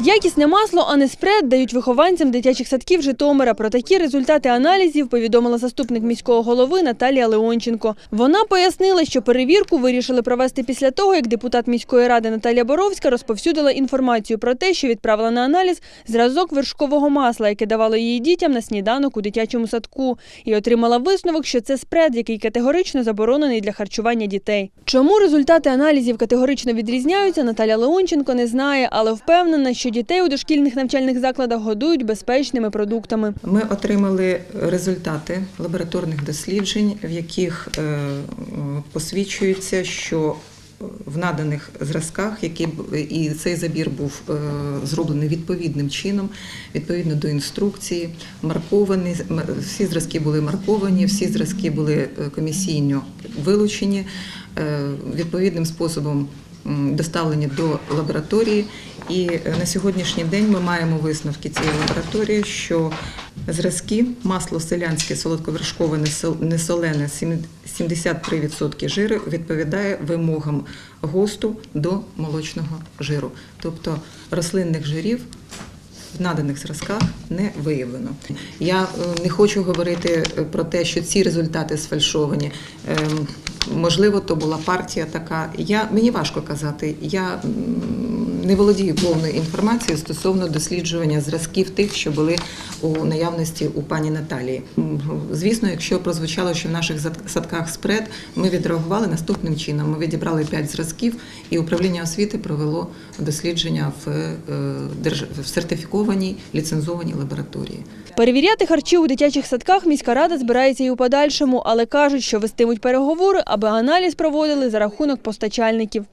Якісне масло, а не спред, дають вихованцям дитячих садків Житомира. Про такі результати аналізів повідомила заступник міського голови Наталія Леонченко. Вона пояснила, що перевірку вирішили провести після того, як депутат міської ради Наталія Боровська розповсюдила інформацію про те, що відправила на аналіз зразок вершкового масла, яке давало її дітям на сніданок у дитячому садку, і отримала висновок, що це спред, який категорично заборонений для харчування дітей. Чому результати аналізів категорично відрізняються, Наталя Леонченко не знає, але впевнена, що дітей у дошкільних навчальних закладах годують безпечними продуктами. Ми отримали результати лабораторних досліджень, в яких е, посвідчується, що в наданих зразках, які і цей забір був е, зроблений відповідним чином, відповідно до інструкції, марковані всі зразки були марковані, всі зразки були е, комісійно вилучені відповідним способом доставлені до лабораторії. І е, на сьогоднішній день ми маємо висновки цієї лабораторії, що зразки масло селянське солодковершкове несол- несолене сім- 73% жиру відповідає вимогам ГОСТу до молочного жиру, тобто рослинних жирів в наданих зразках не виявлено. Я е, не хочу говорити е, про те, що ці результати сфальшовані. Ем, Можливо, то була партія така. Я мені важко казати. Я не володію повною інформацією стосовно досліджування зразків тих, що були у наявності у пані Наталії. Звісно, якщо прозвучало, що в наших садках спред, ми відреагували наступним чином. Ми відібрали п'ять зразків, і управління освіти провело дослідження е, в сертифікованій ліцензованій лабораторії. Перевіряти харчі у дитячих садках міська рада збирається і у подальшому, але кажуть, що вестимуть переговори, аби аналіз проводили за рахунок постачальників.